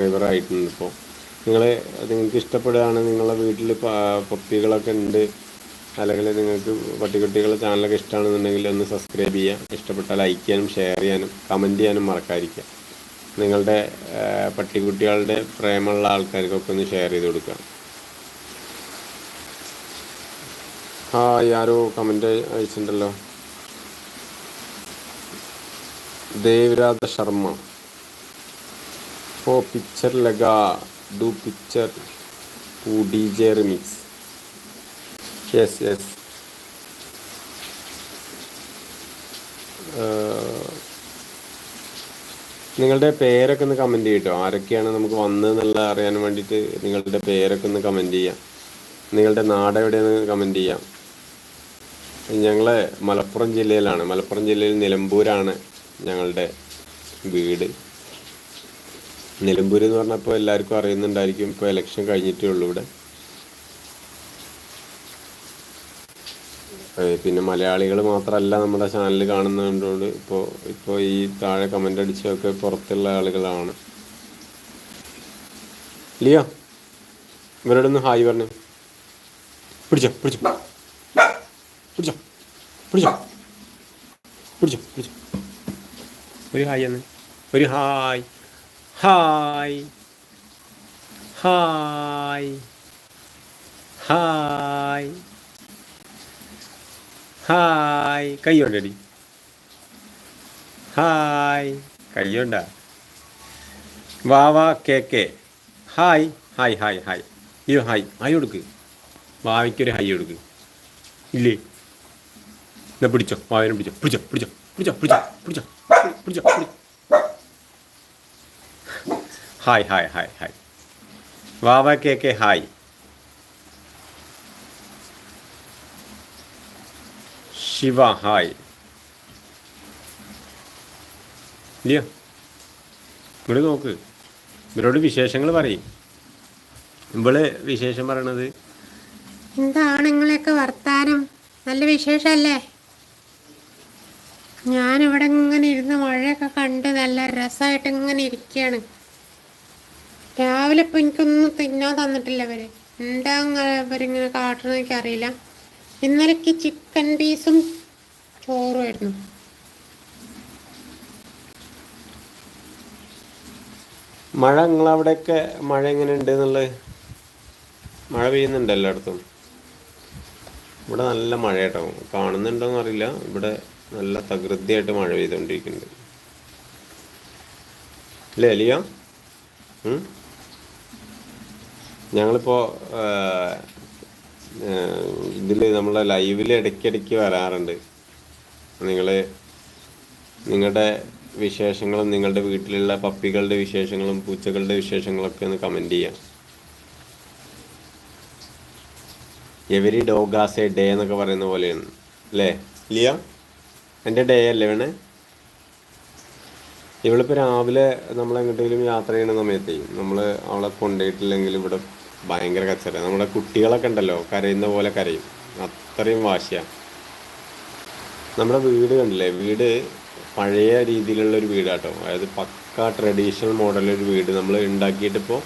Subscriber ആയിട്ടുണ്ട് ഇപ്പോൾ നിങ്ങൾ നിങ്ങൾക്ക് ഇഷ്ടപ്പെടുകയാണ് നിങ്ങളുടെ വീട്ടിൽ പപ്പികളൊക്കെ ഉണ്ട്. അല്ലെങ്കിൽ നിങ്ങൾക്ക് പട്ടിക്കുട്ടികളുടെ ചാനലൊക്കെ ഇഷ്ടമാണെന്നുണ്ടെങ്കിൽ ഒന്ന് സബ്സ്ക്രൈബ് ചെയ്യുക. ഇഷ്ടപ്പെട്ടാൽ ലൈക്ക് ചെയ്യാനും ഷെയർ ചെയ്യാനും കമന്റ് ചെയ്യാനും മറക്കാതിരിക്കുക. നിങ്ങളുടെ പട്ടിക്കുട്ടികളുടെ പ്രേമുള്ള ആൾക്കാർക്കൊക്കെ ഒന്ന് ഷെയർ ചെയ്ത് കൊടുക്കുക. ആ ആരോ കമന്റ് അയച്ചിട്ടുണ്ടല്ലോ. ദേവരാജ ശർമ്മ. ഓ പിക്ചർ ലഗ do picture two D J remix yes yes നിങ്ങളുടെ പേരൊക്കെ ഒന്ന് കമന്റ് ചെയ്യട്ടോ. ആരൊക്കെയാണ് നമുക്ക് വന്നതെന്നുള്ള അറിയാൻ വേണ്ടിയിട്ട് നിങ്ങളുടെ പേരൊക്കെ ഒന്ന് കമന്റ് ചെയ്യാം. നിങ്ങളുടെ നാട് എവിടെയെന്ന് ചെയ്യാം. ഞങ്ങൾ മലപ്പുറം ജില്ലയിലാണ്. മലപ്പുറം ജില്ലയിൽ നിലമ്പൂരാണ് ഞങ്ങളുടെ വീട്. നിലമ്പൂർ എന്ന് പറഞ്ഞപ്പോൾ എല്ലാവർക്കും അറിയുന്നുണ്ടായിരിക്കും ഇപ്പോൾ ഇലക്ഷൻ കഴിഞ്ഞിട്ടേ ഉള്ളൂ ഇവിടെ. പിന്നെ മലയാളികൾ മാത്രമല്ല നമ്മുടെ ചാനൽ കാണുന്നതുകൊണ്ട് ഇപ്പോൾ ഇപ്പോൾ ഈ താഴെ കമന്റ് അടിച്ചൊക്കെ പുറത്തുള്ള ആളുകളാണ്. ലിയോ ഇവരോടൊന്ന് ഹായ് പറഞ്ഞു. പിടിച്ചോ പിടിച്ചോ. പിടിച്ചോ പിടിച്ചോ. പിടിച്ചോ പിടിച്ചോ. ഒരു ഹായ് എന്ന് ഒരു hi. Hi. Hi. Hi. Hi. കയ്യുണ്ടടി hi. കയ്യുണ്ട? വാ വാ കെ കെ. ഹായ്. Hi hi hi. അയ്യോ ഹായ്. ഹായ് കൊടുക്ക്. വാവയ്ക്കൊരു ഹൈ കൊടുക്ക്. ഇല്ലേ? എന്നാ പിടിച്ചോ. വാവനെ പിടിച്ചോ പിടിച്ചോ പിടിച്ചോ പിടിച്ചോ പിടിച്ചോ പിടിച്ചോ പിടിച്ചോ. ഹായ് ഹായ് ഹായ് ഹായ് വാവ കെ കെ ഹായ് ശിവ ഹായ് ഇല്ലയോ ഇങ്ങോട്ട് നോക്ക്. ഇവരോട് വിശേഷങ്ങൾ പറയും. ഇവൾ വിശേഷം പറയണത്? എന്താണ് നിങ്ങളെയൊക്കെ വർത്താനം? നല്ല വിശേഷമല്ലേ? ഞാനിവിടെ ഇങ്ങനെ ഇരുന്ന് മഴയൊക്കെ കണ്ട് നല്ല രസമായിട്ട് ഇങ്ങനെ ഇരിക്കുകയാണ്. രാവിലെ ഇപ്പം എനിക്കൊന്നും തിന്നാൻ തന്നിട്ടില്ല അവർ എന്താ ഇങ്ങനെ ഇവരിങ്ങനെ കാട്ടണമെന്ന് എനിക്കറിയില്ല. ഇന്നലേക്ക് ചിക്കൻ പീസും ചോറുമായിരുന്നു മഴ നിങ്ങളവിടെയൊക്കെ മഴ എങ്ങനെ ഉണ്ട് എന്നുള്ളത് മഴ പെയ്യുന്നുണ്ട് എല്ലായിടത്തും. ഇവിടെ നല്ല മഴ കേട്ടോ കാണുന്നുണ്ടോന്ന് അറിയില്ല. ഇവിടെ നല്ല തകൃതിയായിട്ട് മഴ പെയ്തുകൊണ്ടിരിക്കുന്നുണ്ട്. അല്ലേ അലിയ ഉം? ഞങ്ങളിപ്പോ ഇതിൽ നമ്മളെ ലൈവിൽ ഇടയ്ക്കിടയ്ക്ക് വരാറുണ്ട്. നിങ്ങൾ നിങ്ങളുടെ വിശേഷങ്ങളും നിങ്ങളുടെ വീട്ടിലുള്ള പപ്പികളുടെ വിശേഷങ്ങളും പൂച്ചകളുടെ വിശേഷങ്ങളൊക്കെ ഒന്ന് കമന്റ് ചെയ്യാം. എവരി ഡോഗാസ് എ ഡേ എന്നൊക്കെ പറയുന്ന പോലെയാണ്. അല്ലേ? ലിയ? എന്റെ ഡേ അല്ലേ വേണേ ഇവളിപ്പോൾ രാവിലെ നമ്മൾ എങ്ങോട്ടെങ്കിലും യാത്ര ചെയ്യുന്ന സമയത്തേ നമ്മൾ അവളെ കൊണ്ടുപോയിട്ടില്ലെങ്കിൽ ഇവിടെ ഭയങ്കര കച്ചറ നമ്മുടെ കുട്ടികളൊക്കെ ഉണ്ടല്ലോ കരയുന്ന പോലെ കരയും. അത്രയും വാശിയാണ് നമ്മുടെ വീട് കണ്ടില്ലേ? വീട് പഴയ രീതിയിലുള്ള ഒരു വീടാട്ടോ. അതായത് പക്ക ട്രഡീഷണൽ മോഡലൊരു വീട് നമ്മൾ ഉണ്ടാക്കിയിട്ടിപ്പോൾ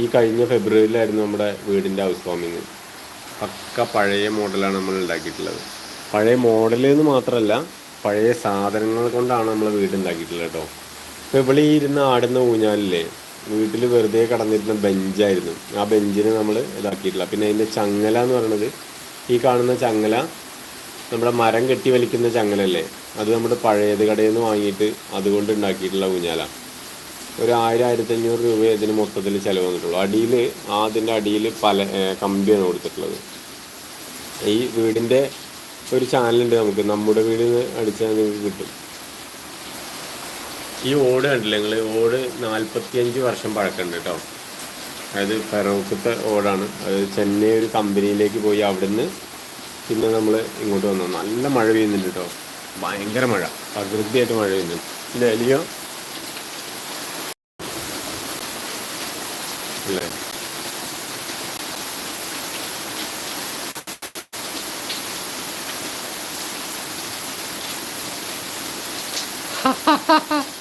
ഈ കഴിഞ്ഞ ഫെബ്രുവരിയിലായിരുന്നു നമ്മുടെ വീടിന്റെ ഹൗസ് വാമിങ് പക്ക പഴയ മോഡലാണ് നമ്മൾ ഉണ്ടാക്കിയിട്ടുള്ളത്. പഴയ മോഡൽ മാത്രമല്ല പഴയ സാധനങ്ങൾ കൊണ്ടാണ് നമ്മൾ വീട് ഉണ്ടാക്കിയിട്ടുള്ളത് കേട്ടോ. ഇപ്പോൾ ഇവിടെ ഇരുന്ന് ആടുന്ന ഊഞ്ഞാലില്ലേ? വീട്ടിൽ വെറുതെ കടന്നിരുന്ന ബെഞ്ചായിരുന്നു. ആ ബെഞ്ചിനെ നമ്മൾ ഇതാക്കിയിട്ടില്ല. പിന്നെ അതിന്റെ ചങ്ങല എന്ന് പറയുന്നത് ഈ കാണുന്ന ചങ്ങല നമ്മുടെ മരം കെട്ടി വലിക്കുന്ന ചങ്ങലല്ലേ? അത് നമ്മുടെ പഴയത് കടയിൽ നിന്ന് വാങ്ങിയിട്ട് അതുകൊണ്ട് ഉണ്ടാക്കിയിട്ടുള്ള ഊഞ്ഞാല. ഒരു ആയിരം ആയിരത്തഞ്ഞൂറ് രൂപ ഇതിന് മൊത്തത്തിൽ ചിലവ് വന്നിട്ടുള്ളൂ. അടിയിൽ അതിന്റെ അടിയിൽ പല കമ്പിയാണ് കൊടുത്തിട്ടുള്ളത്. ഈ വീടിന്റെ ഒരു ചാനലുണ്ട് നമുക്ക്. നമ്മുടെ വീടിന് അടിച്ചാൽ നിങ്ങൾക്ക് കിട്ടും. ഈ ഓട് കണ്ടില്ല നിങ്ങൾ ഓട് നാൽപ്പത്തിയഞ്ച് വർഷം പഴക്കമുണ്ട് കേട്ടോ. അതായത് ഫെറോക്കത്തെ ഓടാണ്. അത് ചെന്നൈ ഒരു കമ്പനിയിലേക്ക് പോയി അവിടുന്ന് പിന്നെ നമ്മൾ ഇങ്ങോട്ട് വന്നു. നല്ല മഴ പെയ്യുന്നുണ്ട് കേട്ടോ. ഭയങ്കര മഴ. പ്രകൃതിയായിട്ട് മഴ പെയ്യുന്നുണ്ട്. ഇല്ല അല്ലയോ അല്ലേ ha ha ha